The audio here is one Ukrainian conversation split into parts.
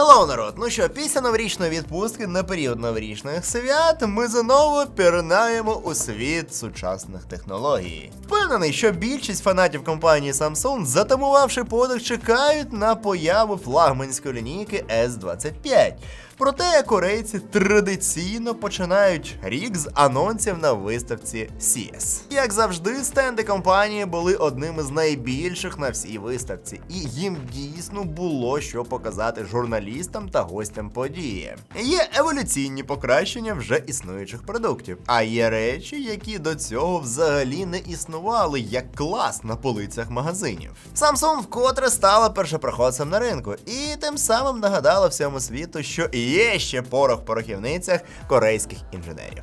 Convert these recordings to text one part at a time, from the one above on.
Hello, народ! Ну що, після новорічної відпустки на період новорічних свят ми знову пірнаємо у світ сучасних технологій. Впевнений, що більшість фанатів компанії Samsung, затамувавши подих, чекають на появу флагманської лінійки S25. Проте корейці традиційно починають рік з анонсів на виставці CES. Як завжди, стенди компанії були одним із найбільших на всій виставці, і їм дійсно було що показати журналістам та гостям події. Є еволюційні покращення вже існуючих продуктів, а є речі, які до цього взагалі не існували як клас на полицях магазинів. Samsung вкотре стала першопроходцем на ринку, і тим самим нагадала всьому світу, що є ще порох в порохівницях корейських інженерів.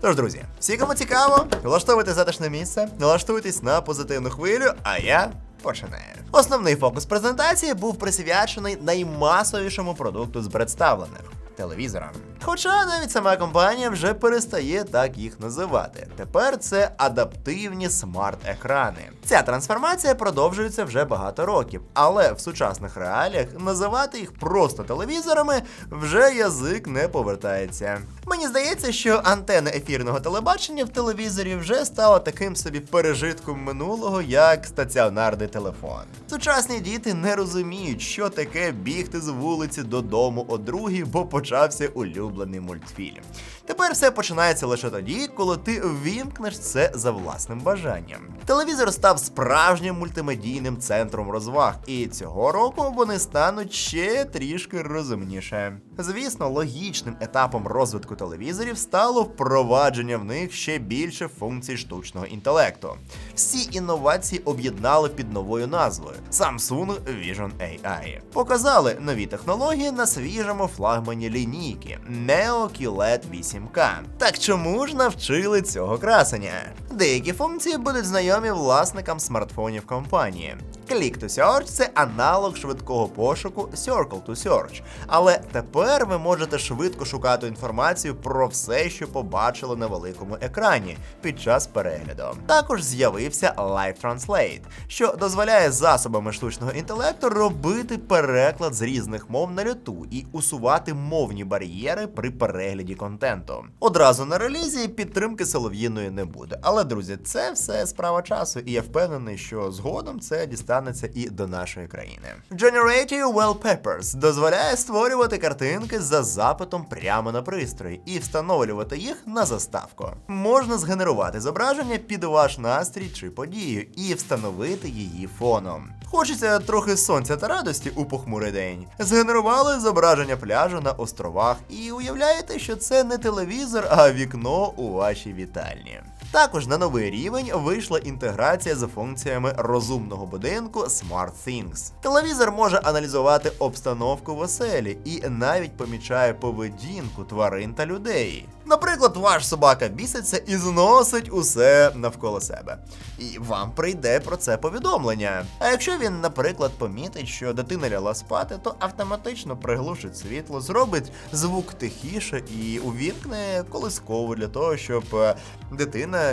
Тож, друзі, всі, кому цікаво, влаштовуйте затишне місце, налаштуйтесь на позитивну хвилю, а я починаю. Основний фокус презентації був присвячений наймасовішому продукту з представлених телевізорам. Хоча навіть сама компанія вже перестає так їх називати. Тепер це адаптивні смарт-екрани. Ця трансформація продовжується вже багато років, але в сучасних реаліях називати їх просто телевізорами вже язик не повертається. Мені здається, що антена ефірного телебачення в телевізорі вже стала таким собі пережитком минулого, як стаціонарний телефон. Сучасні діти не розуміють, що таке бігти з вулиці додому о другій, бо почався улюблений мультфільм. Тепер все починається лише тоді, коли ти ввімкнеш це за власним бажанням. Телевізор став справжнім мультимедійним центром розваг, і цього року вони стануть ще трішки розумніше. Звісно, логічним етапом розвитку телевізорів стало впровадження в них ще більше функцій штучного інтелекту. Всі інновації об'єднали під новою назвою Samsung Vision AI. Показали нові технології на свіжому флагмані лінійки Neo QLED 8K. Так чому ж навчили цього красення? Деякі функції будуть знайомі власникам смартфонів компанії. Click to Search – це аналог швидкого пошуку Circle to Search. Але тепер ви можете швидко шукати інформацію про все, що побачили на великому екрані під час перегляду. Також з'явився Live Translate, що дозволяє засобами штучного інтелекту робити переклад з різних мов на люту і усувати мовні бар'єри при перегляді контенту. Одразу на релізі підтримки солов'їної не буде. Але друзі, це все справа часу, і я впевнений, що згодом це дістанеться і до нашої країни. Generative Wallpapers дозволяє створювати картинки за запитом прямо на пристрої і встановлювати їх на заставку. Можна згенерувати зображення під ваш настрій чи подію і встановити її фоном. Хочеться трохи сонця та радості у похмурий день. Згенерували зображення пляжу на островах і уявляєте, що це не телевізор, а вікно у вашій вітальні. Також на новий рівень вийшла інтеграція з функціями розумного будинку SmartThings. Телевізор може аналізувати обстановку в оселі і навіть помічає поведінку тварин та людей. Наприклад, ваш собака біситься і зносить усе навколо себе. І вам прийде про це повідомлення. А якщо він, наприклад, помітить, що дитина ляла спати, то автоматично приглушить світло, зробить звук тихіше і увімкне колискову для того, щоб е,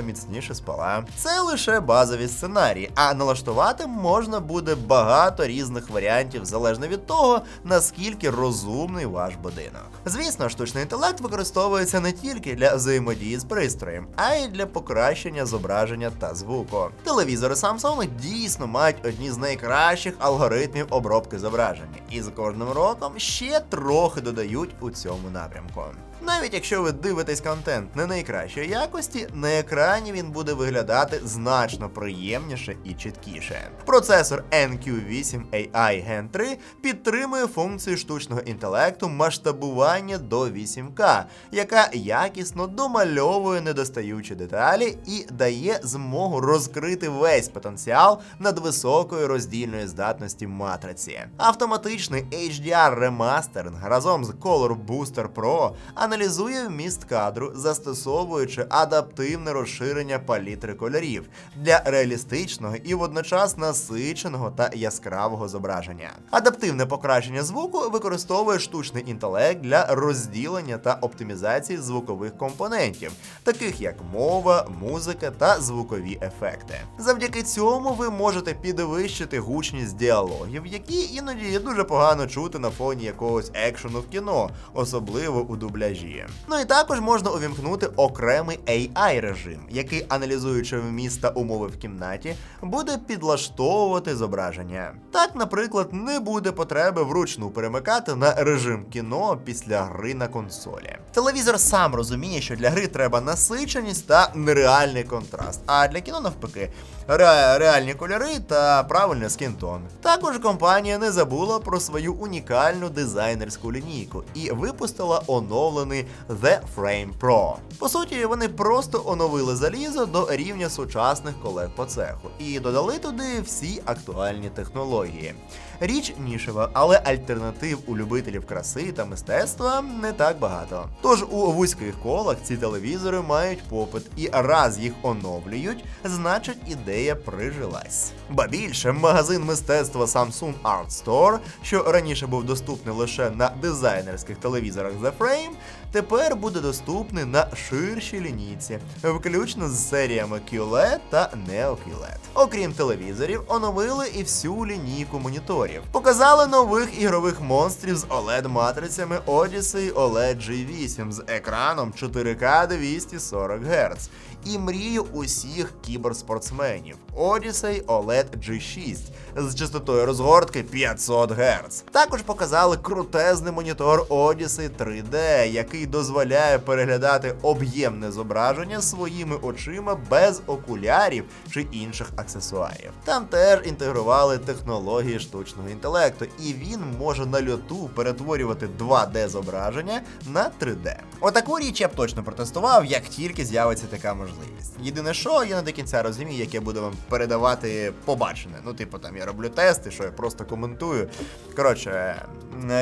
міцніше спала. Це лише базові сценарії, а налаштувати можна буде багато різних варіантів залежно від того, наскільки розумний ваш будинок. Звісно, штучний інтелект використовується не тільки для взаємодії з пристроєм, а й для покращення зображення та звуку. Телевізори Samsung дійсно мають одні з найкращих алгоритмів обробки зображення, і з кожним роком ще трохи додають у цьому напрямку. Навіть якщо ви дивитесь контент не найкращої якості, на екрані він буде виглядати значно приємніше і чіткіше. Процесор NQ8 AI Gen 3 підтримує функцію штучного інтелекту масштабування до 8К, яка якісно домальовує недостаючі деталі і дає змогу розкрити весь потенціал надвисокої роздільної здатності матриці. Автоматичний HDR ремастеринг разом з Color Booster Pro аналізує вміст кадру, застосовуючи адаптивне розширення палітри кольорів для реалістичного і водночас насиченого та яскравого зображення. Адаптивне покращення звуку використовує штучний інтелект для розділення та оптимізації звукових компонентів, таких як мова, музика та звукові ефекти. Завдяки цьому ви можете підвищити гучність діалогів, які іноді дуже погано чути на фоні якогось екшену в кіно, особливо у дубляжі. Ну і також можна увімкнути окремий AI режим, який, аналізуючи вміст та умови в кімнаті, буде підлаштовувати зображення. Так, наприклад, не буде потреби вручну перемикати на режим кіно після гри на консолі. Телевізор сам розуміє, що для гри треба насиченість та нереальний контраст, а для кіно навпаки ре- реальні кольори та правильний скінтон. Також компанія не забула про свою унікальну дизайнерську лінійку і випустила оновлений The Frame Pro. По суті, вони просто оновили залізо до рівня сучасних колег по цеху і додали туди всі актуальні технології. Річ нішева, але альтернатив у любителів краси та мистецтва не так багато. Тож у вузьких колах ці телевізори мають попит, і раз їх оновлюють, значить ідея прижилась. Ба більше, магазин мистецтва Samsung Art Store, що раніше був доступний лише на дизайнерських телевізорах The Frame, тепер буде доступний на ширшій лінійці, включно з серіями QLED та Neo QLED. Окрім телевізорів, оновили і всю лінійку моніторів. Показали нових ігрових монстрів з OLED-матрицями Odyssey OLED G8 з екраном 4К 240 Гц. І мрію усіх кіберспортсменів Odyssey OLED G6 з частотою розгортки 500 Гц. Також показали крутезний монітор Odyssey 3D, який дозволяє переглядати об'ємне зображення своїми очима без окулярів чи інших аксесуарів. Там теж інтегрували технології штучного інтелекту, і він може на льоту перетворювати 2D зображення на 3D. Отаку річ я б точно протестував, як тільки з'явиться така можливість. Єдине, що я не до кінця розумію, як я буду вам передавати побачене. Ну, типу, там я роблю тести, що я просто коментую. Коротше,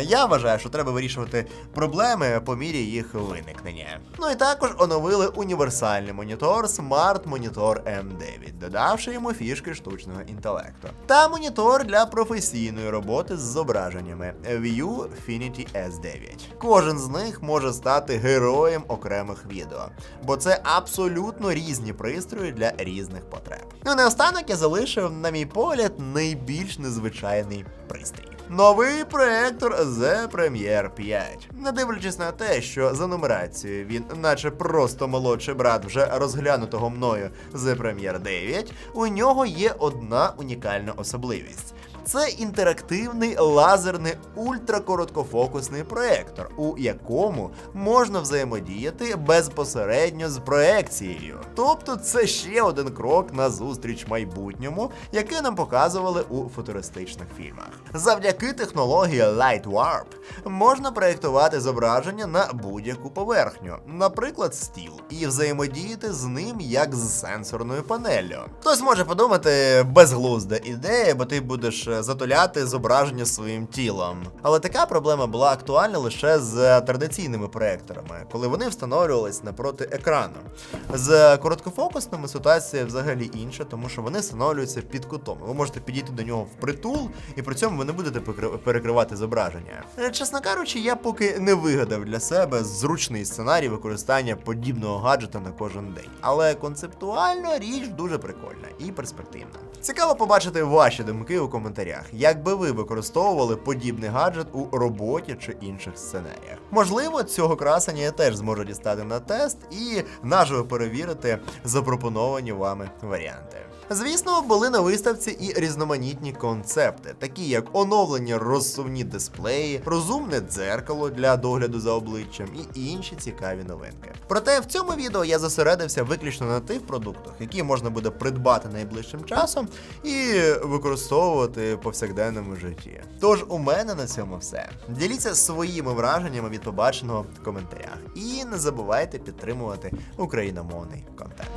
я вважаю, що треба вирішувати проблеми по мірі їх виникнення. Ну і також оновили універсальний монітор Smart Monitor M9, додавши йому фішки штучного інтелекту. Та монітор для професійної роботи з зображеннями View Finity S9. Кожен з них може стати героєм окремих відео, бо це абсолютно різні пристрої для різних потреб. Ну наостанок я залишив, на мій погляд, найбільш незвичайний пристрій. Новий проектор The Premiere 5. Не дивлячись на те, що за нумерацією він, наче просто молодший брат вже розглянутого мною The Premiere 9, у нього є одна унікальна особливість. Це інтерактивний лазерний ультракороткофокусний проектор, у якому можна взаємодіяти безпосередньо з проекцією. Тобто це ще один крок на зустріч майбутньому, який нам показували у футуристичних фільмах. Завдяки технології Light Warp можна проєктувати зображення на будь-яку поверхню, наприклад, стіл, і взаємодіяти з ним як з сенсорною панеллю. Хтось може подумати безглузда ідея, бо ти будеш е, затуляти зображення своїм тілом. Але така проблема була актуальна лише з традиційними проекторами, коли вони встановлювались напроти екрану. З короткофокусними ситуація взагалі інша, тому що вони встановлюються під кутом. Ви можете підійти до нього впритул, і при цьому ви не будете перекривати зображення. Е, Чесно кажучи, я поки не вигадав для себе зручний сценарій використання подібного гаджета на кожен день. Але концептуально річ дуже прикольна і перспективна. Цікаво побачити ваші думки у коментарях, як би ви використовували подібний гаджет у роботі чи інших сценаріях. Можливо, цього красення я теж зможу дістати на тест і наживо перевірити запропоновані вами варіанти. Звісно, були на виставці і різноманітні концепти, такі як оновлені розсувні дисплеї, розумне дзеркало для догляду за обличчям і інші цікаві новинки. Проте в цьому відео я зосередився виключно на тих продуктах, які можна буде придбати найближчим часом і використовувати повсякденному житті. Тож у мене на цьому все. Діліться своїми враженнями від побаченого в коментарях. І не забувайте підтримувати україномовний контент.